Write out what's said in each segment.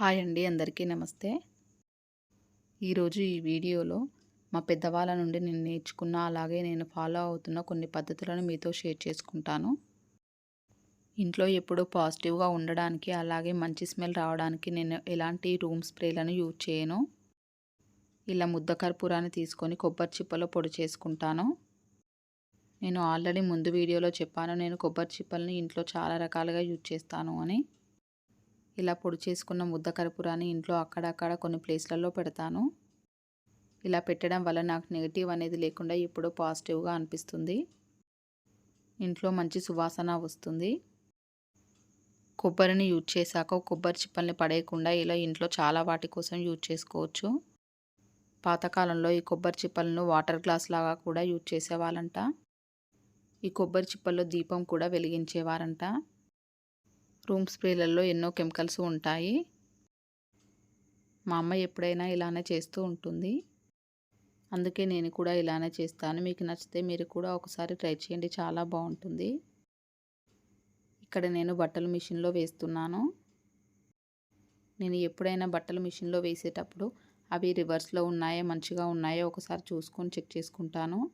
Hi అండి అందరికీ నమస్తే. ఈరోజు ఈ వీడియోలో మా పెద్దవాళ్ళ నుండి నేను నేర్చుకున్న అలాగే నేను ఫాలో అవుతున్న కొన్ని పద్ధతులను మీతో షేర్ చేసుకుంటాను. ఇంట్లో ఎప్పుడూ పాజిటివ్గా ఉండడానికి అలాగే మంచి స్మెల్ రావడానికి నేను ఎలాంటి రూమ్ స్ప్రేలను యూజ్ చేయను. ఇలా ముద్ద కర్పూరాన్ని తీసుకొని కొబ్బరి చిప్పలో పొడి చేసుకుంటాను. నేను ఆల్రెడీ ముందు వీడియోలో చెప్పాను నేను కొబ్బరి చిప్పల్ని ఇంట్లో చాలా రకాలుగా యూజ్ చేస్తాను అని. ఇలా పొడి చేసుకున్న ముద్ద కర్పూరాన్ని ఇంట్లో అక్కడక్కడ కొన్ని ప్లేస్లలో పెడతాను. ఇలా పెట్టడం వల్ల నాకు నెగిటివ్ అనేది లేకుండా ఇప్పుడు పాజిటివ్గా అనిపిస్తుంది. ఇంట్లో మంచి సువాసన వస్తుంది. కొబ్బరిని యూజ్ చేశాక కొబ్బరి చిప్పల్ని పడేయకుండా ఇలా ఇంట్లో చాలా వాటి కోసం యూజ్ చేసుకోవచ్చు. పాతకాలంలో ఈ కొబ్బరి చిప్పలను వాటర్ గ్లాస్ లాగా కూడా యూజ్ చేసేవాళ్ళంట. ఈ కొబ్బరి చిప్పల్లో దీపం కూడా వెలిగించేవారంట. రూమ్ స్ప్రేలలో ఎన్నో కెమికల్స్ ఉంటాయి. మా అమ్మ ఎప్పుడైనా ఇలానే చేస్తూ ఉంటుంది. అందుకే నేను కూడా ఇలానే చేస్తాను. మీకు నచ్చితే మీరు కూడా ఒకసారి ట్రై చేయండి. చాలా బాగుంటుంది. ఇక్కడ నేను బట్టలు మిషన్లో వేస్తున్నాను. నేను ఎప్పుడైనా బట్టలు మిషన్లో వేసేటప్పుడు అవి రివర్స్లో ఉన్నాయో మంచిగా ఉన్నాయో ఒకసారి చూసుకొని చెక్ చేసుకుంటాను.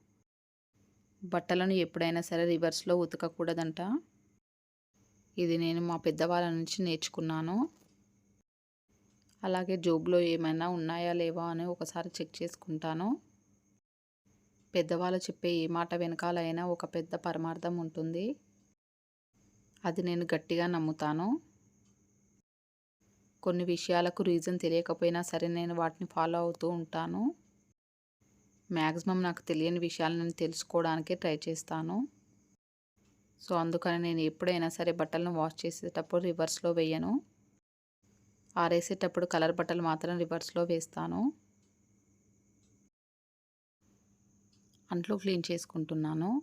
బట్టలను ఎప్పుడైనా సరే రివర్స్లో ఉతకకూడదంట. ఇది నేను మా పెద్దవాళ్ళ నుంచి నేర్చుకున్నాను. అలాగే జోబులో ఏమైనా ఉన్నాయా లేవా అని ఒకసారి చెక్ చేసుకుంటాను. పెద్దవాళ్ళు చెప్పే ఏ మాట వెనకాలైనా ఒక పెద్ద పరమార్థం ఉంటుంది. అది నేను గట్టిగా నమ్ముతాను. కొన్ని విషయాలకు రీజన్ తెలియకపోయినా సరే నేను వాటిని ఫాలో అవుతూ ఉంటాను. మ్యాక్సిమం నాకు తెలియని విషయాలు నేను తెలుసుకోవడానికే ట్రై చేస్తాను. సో అందుకని నేను ఎప్పుడైనా సరే బట్టలను వాష్ చేసేటప్పుడు రివర్స్లో వేయను. ఆరేసేటప్పుడు కలర్ బట్టలు మాత్రం రివర్స్లో వేస్తాను. అంట్లు క్లీన్ చేసుకుంటున్నాను.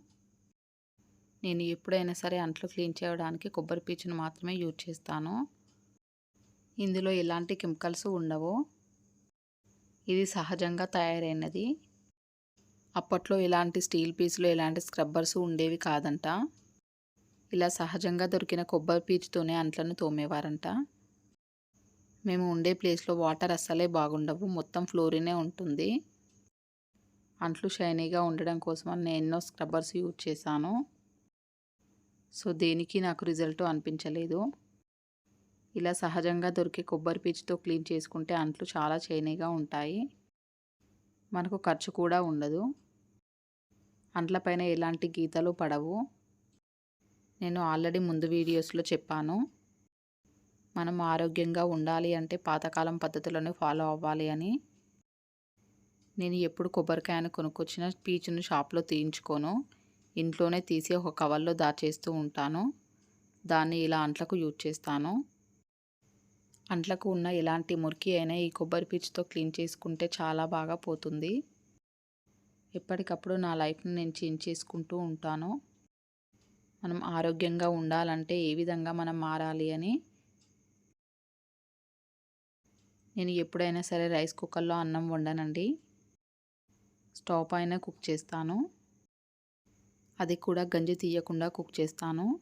నేను ఎప్పుడైనా సరే అంట్లు క్లీన్ చేయడానికి కొబ్బరి పీచును మాత్రమే యూజ్ చేస్తాను. ఇందులో ఎలాంటి కెమికల్స్ ఉండవు. ఇది సహజంగా తయారైనది. అప్పట్లో ఇలాంటి స్టీల్ పీసులు ఎలాంటి స్క్రబ్బర్స్ ఉండేవి కాదంట. ఇలా సహజంగా దొరికిన కొబ్బరి పీచుతోనే అంట్లను తోమేవారంట. మేము ఉండే ప్లేస్లో వాటర్ అస్సలే బాగుండవు. మొత్తం ఫ్లోరినే ఉంటుంది. అంట్లు షైనీగా ఉండడం కోసం నేను ఎన్నో స్క్రబ్బర్స్ యూజ్ చేశాను. సో దేనికి నాకు రిజల్ట్ అనిపించలేదు. ఇలా సహజంగా దొరికే కొబ్బరి పీచుతో క్లీన్ చేసుకుంటే అంట్లు చాలా షైనీగా ఉంటాయి. మనకు ఖర్చు కూడా ఉండదు. అంట్లపైన ఎలాంటి గీతలు పడవు. నేను ఆల్రెడీ ముందు వీడియోస్లో చెప్పాను. మనం ఆరోగ్యంగా ఉండాలి అంటే పాతకాలం పద్ధతులను ఫాలో అవ్వాలి అని. నేను ఎప్పుడు కొబ్బరికాయను కొనుక్కొచ్చిన పీచును షాప్లో తీయించుకోను. ఇంట్లోనే తీసి ఒక కవర్లో దాచేస్తూ ఉంటాను. దాన్ని ఇలా అంట్లకు యూజ్ చేస్తాను. అంట్లకు ఉన్న ఎలాంటి మురికి అయినా ఈ కొబ్బరి పీచుతో క్లీన్ చేసుకుంటే చాలా బాగా పోతుంది. ఎప్పటికప్పుడు నా లైఫ్ని నేను చేంజ్ చేసుకుంటూ ఉంటాను. మనం ఆరోగ్యంగా ఉండాలంటే ఏ విధంగా మనం మారాలి అని నేను ఎప్పుడైనా సరే రైస్ కుక్కర్లో అన్నం వండనండి. స్టవ్ పైన కుక్ చేస్తాను. అది కూడా గంజి తీయకుండా కుక్ చేస్తాను.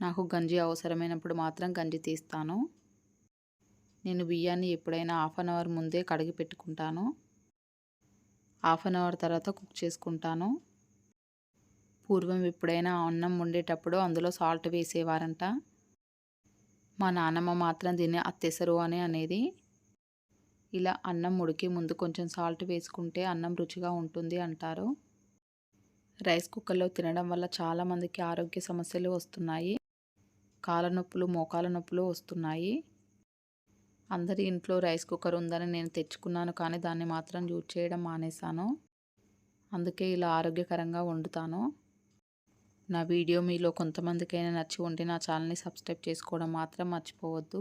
నాకు గంజి అవసరమైనప్పుడు మాత్రం గంజి తీస్తాను. నేను బియ్యాన్ని ఎప్పుడైనా హాఫ్ అన్ అవర్ ముందే కడిగి పెట్టుకుంటాను. హాఫ్ అన్ అవర్ తర్వాత కుక్ చేసుకుంటాను. పూర్వం ఎప్పుడైనా అన్నం వండేటప్పుడు అందులో సాల్ట్ వేసేవారంట? మా నాన్నమ్మ మాత్రం దీన్ని అత్తెసరు అని అనేది. ఇలా అన్నం ఉడికి ముందు కొంచెం సాల్ట్ వేసుకుంటే అన్నం రుచిగా ఉంటుంది అంటారు. రైస్ కుక్కర్లో తినడం వల్ల చాలామందికి ఆరోగ్య సమస్యలు వస్తున్నాయి. కాళ్ళ నొప్పులు మోకాల నొప్పులు వస్తున్నాయి. అందరి ఇంట్లో రైస్ కుక్కర్ ఉందని నేను తెచ్చుకున్నాను కానీ దాన్ని మాత్రం యూజ్ చేయడం మానేశాను. అందుకే ఇలా ఆరోగ్యకరంగా వండుతాను. నా వీడియో మీలో కొంతమందికైనా నచ్చి ఉంటే నా ఛానల్ని సబ్స్క్రైబ్ చేసుకోవడం మాత్రం మర్చిపోవద్దు.